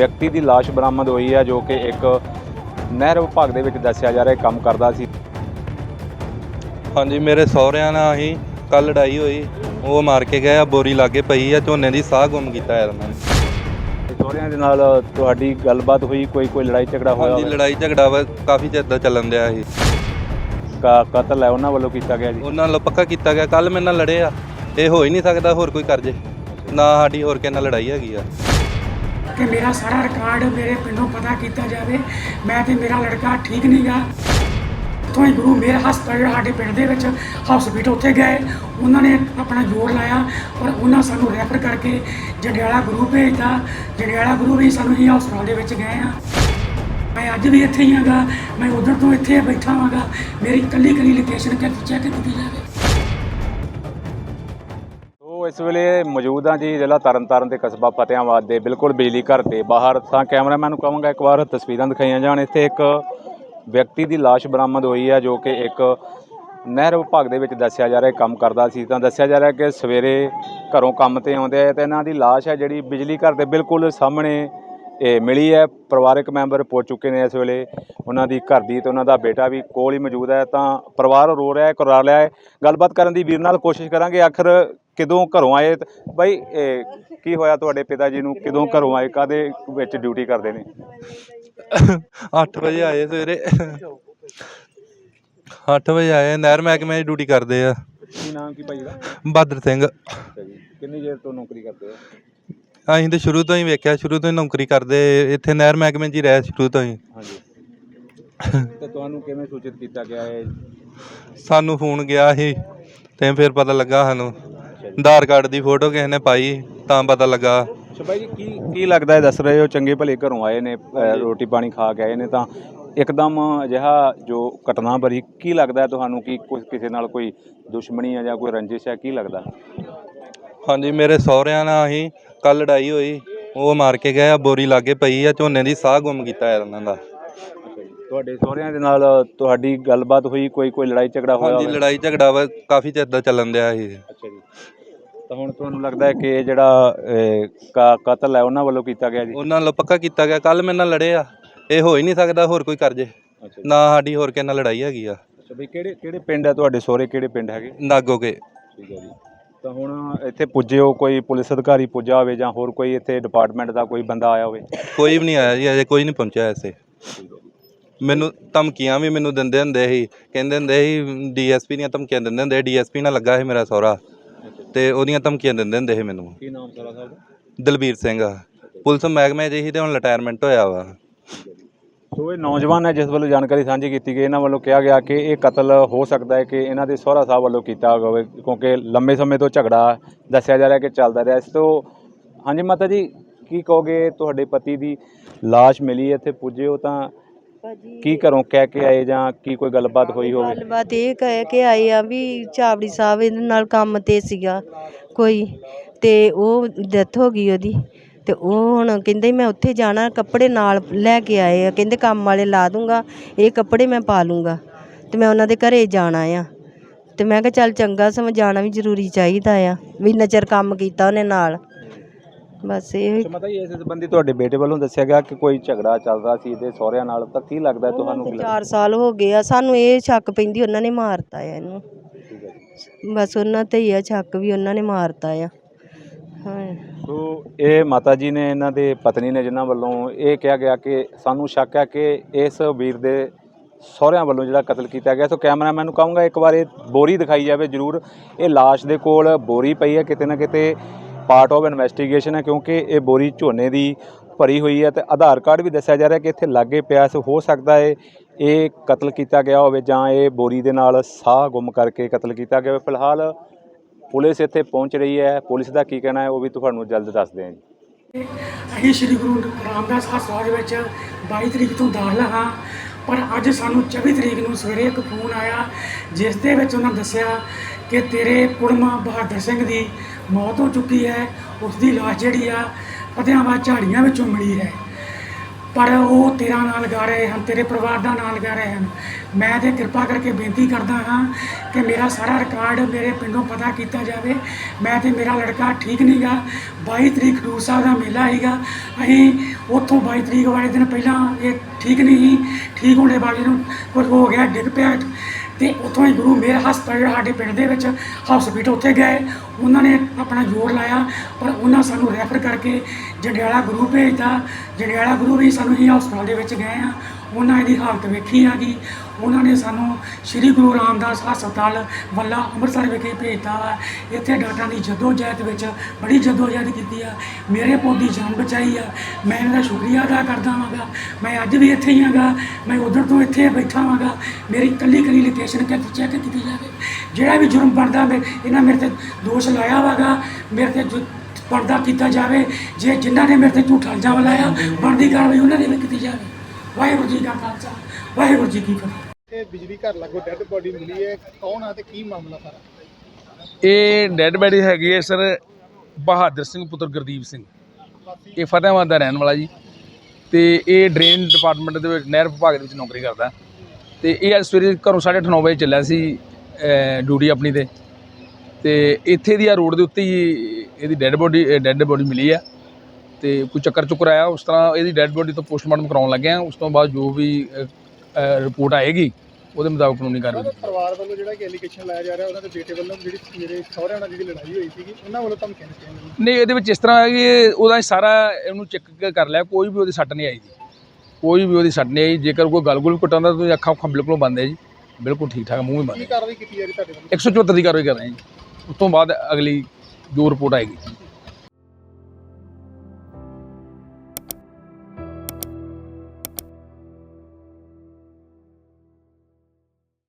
ਵਿਅਕਤੀ ਦੀ ਲਾਸ਼ ਬਰਾਮਦ ਹੋਈ ਹੈ ਜੋ ਕਿ ਇੱਕ ਨਹਿਰ ਵਿਭਾਗ ਦੇ ਵਿੱਚ ਦੱਸਿਆ ਜਾ ਰਿਹਾ ਕੰਮ ਕਰਦਾ ਸੀ। ਹਾਂਜੀ ਮੇਰੇ ਸਹੁਰਿਆਂ ਨਾਲ ਹੀ ਕੱਲ ਲੜਾਈ ਹੋਈ। ਉਹ ਮਾਰ ਕੇ ਗਏ ਆ ਬੋਰੀ ਲਾਗੇ ਪਈ ਆ ਝੋਨੇ ਦੀ ਸਾਹ ਗੁੰਮ ਕੀਤਾ ਯਾਰ ਨੇ। ਸਹੁਰਿਆਂ ਦੇ ਨਾਲ ਤੁਹਾਡੀ ਗੱਲਬਾਤ ਹੋਈ ਕੋਈ ਕੋਈ ਲੜਾਈ ਝਗੜਾ ਹੋਇਆ ਹਾਂਜੀ? ਲੜਾਈ ਝਗੜਾ ਵਾ ਕਾਫੀ ਚਿਰ ਦਾ ਚੱਲਣ ਦਿਆ ਸੀ। ਕ- ਕਤਲ ਹੈ ਉਹਨਾਂ ਵੱਲੋਂ ਕੀਤਾ ਗਿਆ ਜੀ? ਉਹਨਾਂ ਨਾਲ ਪੱਕਾ ਕੀਤਾ ਗਿਆ ਕੱਲ ਮੇਰੇ ਨਾਲ ਲੜੇ ਆ। ਇਹ ਹੋ ਹੀ ਨਹੀਂ ਸਕਦਾ ਹੋਰ ਕੋਈ ਕਰ ਜੇ। ਨਾ ਸਾਡੀ ਹੋਰ ਕਿਸੇ ਨਾਲ ਲੜਾਈ ਹੈਗੀ ਆ। ਕਿ ਮੇਰਾ ਸਾਰਾ ਰਿਕਾਰਡ ਮੇਰੇ ਪਿੰਡੋਂ ਪਤਾ ਕੀਤਾ ਜਾਵੇ। ਮੈਂ ਤੇ ਮੇਰਾ ਲੜਕਾ ਠੀਕ ਨਹੀਂਗਾ ਤੋਂ ਹੀ ਗੁਰੂ ਮੇਰਾ ਹਸਪਤਾਲ ਜਿਹੜਾ ਸਾਡੇ ਪਿੰਡ ਦੇ ਵਿੱਚ ਹਸਪੀਟਲ ਉੱਥੇ ਗਏ। ਉਹਨਾਂ ਨੇ ਆਪਣਾ ਜੋਰ ਲਾਇਆ ਔਰ ਉਹਨਾਂ ਸਾਨੂੰ ਰੈਫਰ ਕਰਕੇ ਜੰਡਿਆਲਾ ਗੁਰੂ ਭੇਜਤਾ। ਜੰਡਿਆਲਾ ਗੁਰੂ ਵੀ ਸਾਨੂੰ ਹੀ ਹਸਪਤਾਲ ਦੇ ਵਿੱਚ ਗਏ ਆ। ਮੈਂ ਅੱਜ ਵੀ ਇੱਥੇ ਹੀ ਹਾਂਗਾ ਮੈਂ ਉਧਰ ਤੋਂ ਇੱਥੇ ਬੈਠਾ ਹਾਂਗਾ ਮੇਰੀ ਕੱਲੀ ਕੱਲੀ ਲੋਕੇਸ਼ਨ ਚੈੱਕ ਕੀਤੀ ਜਾਵੇ। ਇਸ ਵੇਲੇ ਮੌਜੂਦ ਹਾਂ ਜੀ ਜ਼ਿਲ੍ਹਾ ਤਰਨਤਾਰਨ ਦੇ ਕਸਬਾ ਫਤਿਆਬਾਦ ਦੇ ਬਿਲਕੁਲ ਬਿਜਲੀ ਘਰ ਦੇ ਬਾਹਰ ਤਾਂ ਕੈਮਰਾਮੈਨ ਨੂੰ ਕਹਾਂਗਾ ਇੱਕ ਵਾਰ ਤਸਵੀਰਾਂ ਦਿਖਾਈਆਂ ਜਾਣ। ਇੱਥੇ ਇੱਕ ਵਿਅਕਤੀ ਦੀ ਲਾਸ਼ ਬਰਾਮਦ ਹੋਈ ਹੈ ਜੋ ਕਿ ਇੱਕ ਨਹਿਰ ਵਿਭਾਗ ਦੇ ਵਿੱਚ ਦੱਸਿਆ ਜਾ ਰਿਹਾ, ਕੰਮ ਕਰਦਾ ਸੀ। ਤਾਂ ਦੱਸਿਆ ਜਾ ਰਿਹਾ ਕਿ ਸਵੇਰੇ ਘਰੋਂ ਕੰਮ ਤੇ ਆਉਂਦੇ ਆ ਤੇ ਇਹਨਾਂ ਦੀ ਲਾਸ਼ ਹੈ ਜਿਹੜੀ ਬਿਜਲੀ ਘਰ ਦੇ ਬਿਲਕੁਲ ਸਾਹਮਣੇ ਇਹ ਮਿਲੀ ਹੈ। ਪਰਿਵਾਰਕ ਮੈਂਬਰ ਪਹੁੰਚ ਚੁੱਕੇ ਨੇ ਇਸ ਵੇਲੇ ਉਹਨਾਂ ਦੀ ਘਰ ਦੀ ਤੇ ਉਹਨਾਂ ਦਾ ਬੇਟਾ ਵੀ ਕੋਲ ਹੀ ਮੌਜੂਦ ਹੈ। ਤਾਂ ਪਰਿਵਾਰ ਰੋ ਰਿਹਾ ਹੈ ਕਰਾ ਲਿਆ ਹੈ। ਗੱਲਬਾਤ ਕਰਨ ਦੀ ਵੀਰ ਨਾਲ ਕੋਸ਼ਿਸ਼ ਕਰਾਂਗੇ। ਆਖਰ ਕਦੋਂ ਘਰੋਂ ਆਏ? ਬਾਈ ਇਹ ਕੀ ਹੋਇਆ ਤੁਹਾਡੇ ਪਿਤਾ ਜੀ ਨੂੰ? ਕਦੋਂ ਘਰੋਂ ਆਏ? ਕਾਦੇ ਵਿੱਚ ਡਿਊਟੀ ਕਰਦੇ ਨੇ? 8 ਵਜੇ ਆਏ ਸਵੇਰੇ। 8 ਵਜੇ ਆਏ ਨਹਿਰ ਮਹਿਕਮੇ ਦੀ ਡਿਊਟੀ ਕਰਦੇ ਆ। ਕੀ ਨਾਮ ਕੀ ਭਾਈ ਦਾ? ਬਹਾਦਰ ਸਿੰਘ। ਕਿੰਨੀ ਦੇਰ ਤੋਂ ਨੌਕਰੀ ਕਰਦੇ ਹੋ? ਅਸੀਂ ਤੇ ਸ਼ੁਰੂ ਤੋਂ ਹੀ ਵੇਖਿਆ ਸ਼ੁਰੂ ਤੋਂ ਹੀ ਨੌਕਰੀ ਕਰਦੇ ਇੱਥੇ ਨਹਿਰ ਮਹਿਕਮੇ 'ਚ ਹੀ ਰਹੇ ਸ਼ੁਰੂ ਤੋਂ ਹੀ। ਹਾਂਜੀ। ਤੇ ਤੁਹਾਨੂੰ ਕਿਵੇਂ ਸੂਚਿਤ ਕੀਤਾ ਗਿਆ ਹੈ ਸਾਨੂੰ ਫੋਨ ਗਿਆ ਸੀ ਤੇ ਫਿਰ ਪਤਾ ਲੱਗਾ ਸਾਨੂੰ। ਆਧਾਰ ਕਾਰਡ ਦੀ ਫੋਟੋ ਕਿਸੇ ਨੇ ਪਾਈ ਤਾਂ ਪਤਾ ਲੱਗਾ। ਅੱਛਾ ਬਾਈ ਜੀ ਕੀ ਕੀ ਲੱਗਦਾ ਹੈ ਦੱਸ ਰਹੇ ਹੋ? ਚੰਗੇ ਭਲੇ ਘਰੋਂ ਆਏ ਨੇ ਅ, ਰੋਟੀ ਪਾਣੀ ਖਾ ਕੇ ਆਏ ਨੇ ਤਾਂ ਇੱਕਦਮ ਅਜਿਹਾ ਜੋ ਘਟਨਾ ਬਰੀ ਕੀ ਲੱਗਦਾ ਹੈ ਤੁਹਾਨੂੰ ਕਿ ਕਿਸੇ ਨਾਲ ਕੋਈ ਦੁਸ਼ਮਣੀ ਹੈ ਜਾਂ ਕੋਈ ਰੰਜਿਸ਼ ਹੈ ਕੀ ਲੱਗਦਾ? ਹਾਂਜੀ ਮੇਰੇ ਸਹੁਰਿਆਂ ਨਾਲ ਹੀ ਕੱਲ ਲੜਾਈ ਹੋਈ ਉਹ ਮਾਰ ਕੇ ਗਏ ਆ ਬੋਰੀ ਲਾਗੇ ਪਈ ਆ ਝੋਨੇ ਦੀ ਸਾਹ ਗੁੰਮ ਕੀਤਾ ਯਾਰ ਉਹਨਾਂ ਦਾ। ਤੁਹਾਡੇ ਸਹੁਰਿਆਂ ਦੇ ਨਾਲ ਤੁਹਾਡੀ ਗੱਲਬਾਤ ਹੋਈ ਕੋਈ ਕੋਈ ਲੜਾਈ ਝਗੜਾ ਹੋਇਆ ਹਾਂਜੀ ਹੋਵੇ? ਲੜਾਈ ਝਗੜਾ ਵਾ ਕਾਫੀ ਚਿਰ ਦਾ ਚੱਲਣ ਦਿਆ ਸੀ। ਤਾਂ ਹੁਣ ਤੁਹਾਨੂੰ ਲੱਗਦਾ ਹੈ ਕਿ ਇਹ ਜਿਹੜਾ ਕ- ਕਤਲ ਹੈ ਉਹਨਾਂ ਵੱਲੋਂ ਕੀਤਾ ਗਿਆ ਜੀ? ਉਹਨਾਂ ਨਾਲ ਪੱਕਾ ਕੀਤਾ ਗਿਆ। ਕੱਲ ਮੇਰੇ ਨਾਲ ਲੜੇ ਆ। ਇਹ ਹੋ ਹੀ ਨਹੀਂ ਸਕਦਾ ਹੋਰ ਕੋਈ ਕਰ ਜੇ। ਅੱਛਾ ਨਾ ਸਾਡੀ ਹੋਰ ਕਿਸੇ ਨਾਲ ਲੜਾਈ ਹੈਗੀ ਆ। ਅੱਛਾ ਬਈ ਕਿਹੜੇ ਕਿਹੜੇ ਪਿੰਡ ਹੈ ਤੁਹਾਡੇ? ਸਹੁਰੇ ਕਿਹੜੇ ਪਿੰਡ ਹੈਗੇ? ਨਾਗੋਗੇ ਠੀਕ ਹੈ ਜੀ। ਤਾਂ ਹੁਣ ਇੱਥੇ ਪੁੱਜੇ ਹੋ ਕੋਈ ਪੁਲਿਸ ਅਧਿਕਾਰੀ ਪੁੱਜਾ ਹੋਵੇ ਜਾਂ ਹੋਰ ਕੋਈ ਇੱਥੇ ਡਿਪਾਰਟਮੈਂਟ ਦਾ ਕੋਈ ਬੰਦਾ ਆਇਆ ਹੋਵੇ? ਕੋਈ ਵੀ ਨਹੀਂ ਆਇਆ ਜੀ ਅਜੇ ਕੋਈ ਨਹੀਂ ਪਹੁੰਚਿਆ ਐਸੇ ਮੈਨੂੰ ਧਮਕੀਆਂ ਵੀ ਮੈਨੂੰ ਦਿੰਦੇ ਹੁੰਦੇ ਸੀ। ਕਹਿੰਦੇ ਹੁੰਦੇ ਸੀ ਡੀਐਸਪੀ ਦੀਆਂ ਧਮਕੀਆਂ ਦਿੰਦੇ ਹੁੰਦੇ ਡੀਐਸਪੀ ਨਾਲ ਲੱਗਾ ਸੀ ਮੇਰਾ ਸਹੁਰਾ। ਤੇ ਉਹਦੀਆਂ ਧਮਕੀਆਂ ਦਿੰਦੇ ਹੁੰਦੇ ਸੀ ਮੈਨੂੰ। ਕੀ ਨਾਮ ਸਾਰਾ ਸਾਹਿਬ ਦਲਬੀਰ ਸਿੰਘ ਪੁਲਿਸ ਮਹਿਕਮੇ 'ਚ ਸੀ ਤੇ ਹੁਣ ਰਿਟਾਇਰਮੈਂਟ ਹੋਇਆ ਵਾ। ਸੋ ਇਹ ਨੌਜਵਾਨ ਹੈ ਜਿਸ ਵੱਲੋਂ ਜਾਣਕਾਰੀ ਸਾਂਝੀ ਕੀਤੀ ਗਈ ਇਹਨਾਂ ਵੱਲੋਂ ਕਿਹਾ ਗਿਆ ਕਿ ਇਹ ਕਤਲ ਹੋ ਸਕਦਾ ਹੈ ਕਿ ਇਹਨਾਂ ਦੇ ਸਹੁਰਾ ਸਾਹਿਬ ਵੱਲੋਂ ਕੀਤਾ ਹੋਵੇ ਕਿਉਂਕਿ ਲੰਮੇ ਸਮੇਂ ਤੋਂ ਝਗੜਾ ਦੱਸਿਆ ਜਾ ਰਿਹਾ ਕਿ ਚੱਲਦਾ ਰਿਹਾ। ਇਸ ਤੋਂ ਹਾਂਜੀ ਮਾਤਾ ਜੀ ਕੀ ਕਹੋਗੇ? ਤੁਹਾਡੇ ਪਤੀ ਦੀ ਲਾਸ਼ ਮਿਲੀ ਹੈ ਇੱਥੇ ਪੁੱਜੇ ਹੋ ਤਾਂ ਕੀ ਘਰੋਂ ਕਹਿ ਕੇ ਆਏ ਜਾਂ ਕੀ ਕੋਈ ਗੱਲਬਾਤ ਹੋਈ ਹੋਵੇ? ਗੱਲਬਾਤ ਇਹ ਕਹਿ ਕੇ ਆਏ ਆ ਵੀ ਚਾਵੜੀ ਸਾਹਿਬ ਇਹਦੇ ਨਾਲ ਕੰਮ ਤੇ ਸੀਗਾ ਕੋਈ ਤੇ ਉਹ ਡੈਥ ਹੋ ਗਈ ਉਹਦੀ ਤੇ ਉਹ ਹੁਣ ਕਹਿੰਦੇ ਮੈਂ ਉੱਥੇ ਜਾਣਾ ਕੱਪੜੇ ਨਾਲ ਲੈ ਕੇ ਆਏ ਆ ਕਹਿੰਦੇ ਕੰਮ ਵਾਲੇ ਲਾ ਦੂੰਗਾ ਇਹ ਕੱਪੜੇ ਮੈਂ ਪਾ ਲੂੰਗਾ ਤੇ ਮੈਂ ਉਹਨਾਂ ਦੇ ਘਰੇ ਜਾਣਾ ਆ। ਤੇ ਮੈਂ ਕਿਹਾ ਚੱਲ ਚੰਗਾ ਸਮਾਂ ਜਾਣਾ ਵੀ ਜ਼ਰੂਰੀ ਚਾਹੀਦਾ ਆ ਵੀ ਨਜ਼ਰ ਕੰਮ ਕੀਤਾ ਉਹਨੇ ਨਾਲ। ਬਸ ਇਹ ਮਾਤਾ ਇਸ ਸੰਬੰਧੀ ਤੁਹਾਡੇ ਬੇਟੇ ਵੱਲੋਂ ਦੱਸਿਆ ਗਿਆ ਕਿ ਕੋਈ ਝਗੜਾ ਚੱਲਦਾ ਸੀ ਇਹਦੇ ਸਹੁਰਿਆਂ ਨਾਲ ਤਾਂ ਕੀ ਲੱਗਦਾ ਤੁਹਾਨੂੰ ਕੀ ਲੱਗਦਾ? 4 ਸਾਲ ਹੋ ਗਏ ਆ ਸਾਨੂੰ ਇਹ ਸ਼ੱਕ ਪੈਂਦੀ ਉਹਨਾਂ ਨੇ ਮਾਰਤਾ ਆ ਇਹਨੂੰ। ਬਸ ਉਹਨਾਂ ਤੇ ਹੀ ਆ ਸ਼ੱਕ ਵੀ ਉਹਨਾਂ ਨੇ ਮਾਰਤਾ ਆ। ਹਾਂ। ਸੋ ਇਹ ਮਾਤਾ ਜੀ ਨੇ ਇਹਨਾਂ ਦੇ ਪਤਨੀ ਨੇ ਜਿਨ੍ਹਾਂ ਵੱਲੋਂ ਇਹ ਕਿਹਾ ਗਿਆ ਕਿ ਸਾਨੂੰ ਸ਼ੱਕ ਹੈ ਕਿ ਇਸ ਵੀਰ ਦੇ ਸਹੁਰਿਆਂ ਵੱਲੋਂ ਜਿਹੜਾ ਕਤਲ ਕੀਤਾ ਗਿਆ। ਸੋ ਕੈਮਰਾਮੈਨ ਨੂੰ ਕਹੂੰਗਾ ਇੱਕ ਵਾਰ ਇਹ ਬੋਰੀ ਦਿਖਾਈ ਜਾਵੇ ਜਰੂਰ। ਇਹ ਲਾਸ਼ ਦੇ ਕੋਲ ਬੋਰੀ ਪਈ ਹੈ ਕਿਤੇ ਨਾ ਕਿਤੇ ਪਾਰਟ ਆਫ ਇਨਵੈਸਟੀਗੇਸ਼ਨ ਹੈ ਕਿਉਂਕਿ ਇਹ ਬੋਰੀ ਝੋਨੇ ਦੀ ਭਰੀ ਹੋਈ ਹੈ ਤੇ ਆਧਾਰ ਕਾਰਡ ਵੀ ਦੱਸਿਆ ਜਾ ਰਿਹਾ ਕਿ ਇੱਥੇ ਲਾਗੇ ਪਿਆ ਸੋ, ਹੋ ਸਕਦਾ ਹੈ ਇਹ ਕਤਲ ਕੀਤਾ ਗਿਆ ਹੋਵੇ ਜਾਂ ਇਹ ਬੋਰੀ ਦੇ ਨਾਲ ਸਾਹ ਗੁੰਮ ਕਰਕੇ ਕਤਲ ਕੀਤਾ ਗਿਆ ਹੋਵੇ। ਫਿਲਹਾਲ ਪੁਲਿਸ ਇੱਥੇ ਪਹੁੰਚ ਰਹੀ ਹੈ। ਪੁਲਿਸ ਦਾ ਕੀ ਕਹਿਣਾ ਹੈ ਉਹ ਵੀ ਤੁਹਾਨੂੰ ਜਲਦ ਦੱਸਦੇ ਹਾਂ ਜੀ ਅਸੀਂ ਸ੍ਰੀ ਗੁਰੂ ਰਾਮਦਾਸ ਹਸਪਤਾਲ ਵਿੱਚ 22 ਤਰੀਕ ਤੋਂ ਦਾਖਲ ਹਾਂ, ਪਰ ਅੱਜ ਸਾਨੂੰ 24 ਤਰੀਕ ਨੂੰ ਸਵੇਰੇ ਇੱਕ ਫੋਨ ਆਇਆ, ਜਿਸ ਦੇ ਵਿੱਚ ਉਹਨਾਂ ਦੱਸਿਆ ਕਿ ਤੇਰੇ ਕੁੜਮਾ ਬਹਾਦਰ ਸਿੰਘ ਦੀ ਮੌਤ ਹੋ ਚੁੱਕੀ ਹੈ ਉਸ ਦੀ ਲਾਸ਼ ਜਿਹੜੀ ਆ ਫਤਿਆਬਾਦ ਝਾੜੀਆਂ ਵਿੱਚੋਂ ਮਿਲੀ ਹੈ। ਪਰ ਉਹ ਤੇਰਾ ਨਾਲ ਗਾ ਰਹੇ ਹਨ, ਤੇਰੇ ਪਰਿਵਾਰ ਦਾ ਨਾਲ ਗਾ ਰਹੇ ਹਨ। ਮੈਂ ਤੇ ਕਿਰਪਾ ਕਰਕੇ ਬੇਨਤੀ ਕਰਦਾ ਹਾਂ ਕਿ ਮੇਰਾ ਸਾਰਾ ਰਿਕਾਰਡ ਮੇਰੇ ਪਿੰਡੋਂ ਪਤਾ ਕੀਤਾ ਜਾਵੇ। ਮੈਂ ਤੇ ਮੇਰਾ ਲੜਕਾ ਠੀਕ ਨਹੀਂਗਾ 22 ਤਰੀਕ ਖਡੂਰ ਸਾਹਿਬ ਦਾ ਮੇਲਾ ਹੈਗਾ ਅਸੀਂ ਉੱਥੋਂ 22 ਤਰੀਕ ਵਾਲੇ ਦਿਨ ਪਹਿਲਾਂ ਇਹ ਠੀਕ ਨਹੀਂ ਸੀ ਠੀਕ ਹੋਣੇ ਵਾਲੇ ਨੂੰ ਕੁਝ ਹੋ ਗਿਆ, ਡਿੱਗ ਪਿਆ। ਤੇ ਉੱਥੋਂ ਹੀ ਗੁਰੂ ਮੇਰ ਹਸਪਤਾਲ ਜਿਹੜਾ ਸਾਡੇ ਪਿੰਡ ਦੇ ਵਿੱਚ ਹਸਪੀਟਲ ਉੱਥੇ ਗਏ। ਉਹਨਾਂ ਨੇ ਆਪਣਾ ਜ਼ੋਰ ਲਾਇਆ, ਪਰ ਉਹਨਾਂ ਸਾਨੂੰ ਰੈਫਰ ਕਰਕੇ ਜੰਡਿਆਲਾ ਗੁਰੂ ਭੇਜਤਾ। ਜੰਡਿਆਲਾ ਗੁਰੂ ਵੀ ਸਾਨੂੰ ਹੀ ਹਸਪਤਾਲ ਦੇ ਵਿੱਚ ਗਏ ਆ। ਉਹਨਾਂ ਇਹਦੀ ਹਾਲਤ ਵੇਖੀ ਹੈਗੀ ਉਹਨਾਂ ਨੇ ਸਾਨੂੰ ਸ੍ਰੀ ਗੁਰੂ ਰਾਮਦਾਸ ਹਸਪਤਾਲ ਵੱਲਾ ਅੰਮ੍ਰਿਤਸਰ ਵਿਖੇ ਭੇਜਤਾ ਵਾ। ਇੱਥੇ ਡਾਕਟਰਾਂ ਦੀ ਜਦੋਜਹਿਦ ਵਿੱਚ ਬੜੀ ਜਦੋਜਹਿਦ ਕੀਤੀ ਆ। ਮੇਰੇ ਪੁੱਤ ਦੀ ਜਾਨ ਬਚਾਈ ਆ। ਮੈਂ ਇਹਨਾਂ ਦਾ ਸ਼ੁਕਰੀਆ ਅਦਾ ਕਰਦਾ ਹਾਂਗਾ ਮੈਂ ਅੱਜ ਵੀ ਇੱਥੇ ਹੀ ਹਾਂਗਾ ਮੈਂ ਉਧਰ ਤੋਂ ਇੱਥੇ ਬੈਠਾ ਹਾਂਗਾ ਮੇਰੀ ਕੱਲੀ ਕੱਲੀ ਲੋਕੇਸ਼ਨ ਕਿ ਚੈੱਕ ਕੀਤੀ ਜਾਵੇ। ਜਿਹੜਾ ਵੀ ਜੁਰਮ ਬਣਦਾ ਮੈਂ ਇਹਨਾਂ ਮੇਰੇ ਤੇ ਦੋਸ਼ ਲਾਇਆ ਵਾਗਾ। ਮੇਰੇ ਤੇ ਜੋ ਪਰਦਾ ਕੀਤਾ ਜਾਵੇ। ਜੇ ਜਿਨ੍ਹਾਂ ਨੇ ਮੇਰੇ ਤੇ ਝੂਠਾ ਇਲਜ਼ਾਮ ਲਾਇਆ ਬਣਦੀ ਕਾਰਵਾਈ ਉਹਨਾਂ ਨੇ ਵੀ ਕੀਤੀ ਜਾਵੇ। ਵਾਹਿਗੁਰੂ ਜੀ ਕਾ ਖਾਲਸਾ ਵਾਹਿਗੁਰੂ ਜੀ ਕੀ ਫਤਿਹ। ਇਹ ਬਿਜਲੀ ਘਰ ਲੱਗੋ ਡੈੱਡ ਬੋਡੀ ਮਿਲੀ ਹੈ ਕੌਣ ਆ ਤੇ ਕੀ ਮਾਮਲਾ ਸਾਰਾ? ਇਹ ਡੈਡ ਬੈਡੀ ਹੈਗੀ ਹੈ ਸਰ ਬਹਾਦਰ ਸਿੰਘ ਪੁੱਤਰ ਗੁਰਦੀਪ ਸਿੰਘ। ਇਹ ਫਤਿਹਾਬਾਦ ਦਾ ਰਹਿਣ ਵਾਲਾ ਜੀ। ਤੇ ਇਹ ਡਰੇਨ ਡਿਪਾਰਟਮੈਂਟ ਦੇ ਵਿੱਚ ਨਹਿਰ ਵਿਭਾਗ ਦੇ ਵਿੱਚ ਨੌਕਰੀ ਕਰਦਾ। ਤੇ ਇਹ ਅੱਜ ਸਵੇਰੇ ਘਰੋਂ 9:30 ਵਜੇ ਚੱਲਿਆ ਸੀ ਡਿਊਟੀ ਆਪਣੀ ਤੇ। ਤੇ ਇੱਥੇ ਦੀ ਆ ਰੋਡ ਦੇ ਉੱਤੇ ਹੀ ਇਹਦੀ ਡੈਡ ਬੋਡੀ ਡੈਡ ਬੋਡੀ ਮਿਲੀ ਆ। ਤੇ ਕੋਈ ਚੱਕਰ ਚੁੱਕਰ ਆਇਆ ਉਸ ਤਰ੍ਹਾਂ ਇਹਦੀ ਡੈਡ ਬੋਡੀ ਤੋਂ ਪੋਸਟਮਾਰਟਮ ਕਰਾਉਣ ਲੱਗੇ ਆ ਉਸ ਤੋਂ ਬਾਅਦ ਜੋ ਵੀ ਰਿਪੋਰਟ ਆਏਗੀ ਉਹਦੇ ਮੁਤਾਬਕ ਕਾਨੂੰਨੀ ਕਾਰਵਾਈ ਉਹਦਾ ਪਰਿਵਾਰ ਵੱਲੋਂ ਜਿਹੜਾ ਕਿ ਐਲੀਗੇਸ਼ਨ ਲਾਇਆ ਜਾ ਰਿਹਾ ਉਹਨਾਂ ਦੇ ਬੇਟੇ ਵੱਲੋਂ ਜਿਹੜੀ ਮੇਰੇ ਸਹੁਰਿਆਂ ਨਾਲ ਜਿਹੜੀ ਲੜਾਈ ਹੋਈ ਸੀਗੀ ਉਹਨਾਂ ਵੱਲੋਂ ਦਿੱਤੀਆਂ ਗਈਆਂ ਨਹੀਂ ਇਹਦੇ ਵਿੱਚ ਇਸ ਤਰ੍ਹਾਂ ਹੈ ਕਿ ਉਹਦਾ ਸਾਰਾ ਇਹਨੂੰ ਚੈੱਕ ਕਰ ਲਿਆ ਕੋਈ ਵੀ ਉਹਦੀ ਸੱਟ ਨਹੀਂ ਆਈ ਜੀ। ਕੋਈ ਵੀ ਉਹਦੀ ਸੱਟ ਨਹੀਂ ਆਈ ਜੇਕਰ ਕੋਈ ਗਲ ਗੁਲ ਘਟਾਉਂਦਾ ਤਾਂ ਅੱਖਾਂ ਅੱਖਾਂ ਬਿਲਕੁਲ ਬੰਦ ਹੈ ਜੀ। ਬਿਲਕੁਲ ਠੀਕ ਠਾਕ ਮੂੰਹ ਵੀ ਬੰਦ ਕੀ ਕਾਰਵਾਈ ਕੀਤੀ ਜਾ ਰਹੀ ਤੁਹਾਡੇ ਵੱਲੋਂ? 174 ਦੀ ਕਾਰਵਾਈ ਕਰ ਰਹੇ ਹਾਂ ਜੀ। ਉਸ ਤੋਂ ਬਾਅਦ ਅਗਲੀ ਜੋ ਰਿਪੋਰਟ ਆਏਗੀ।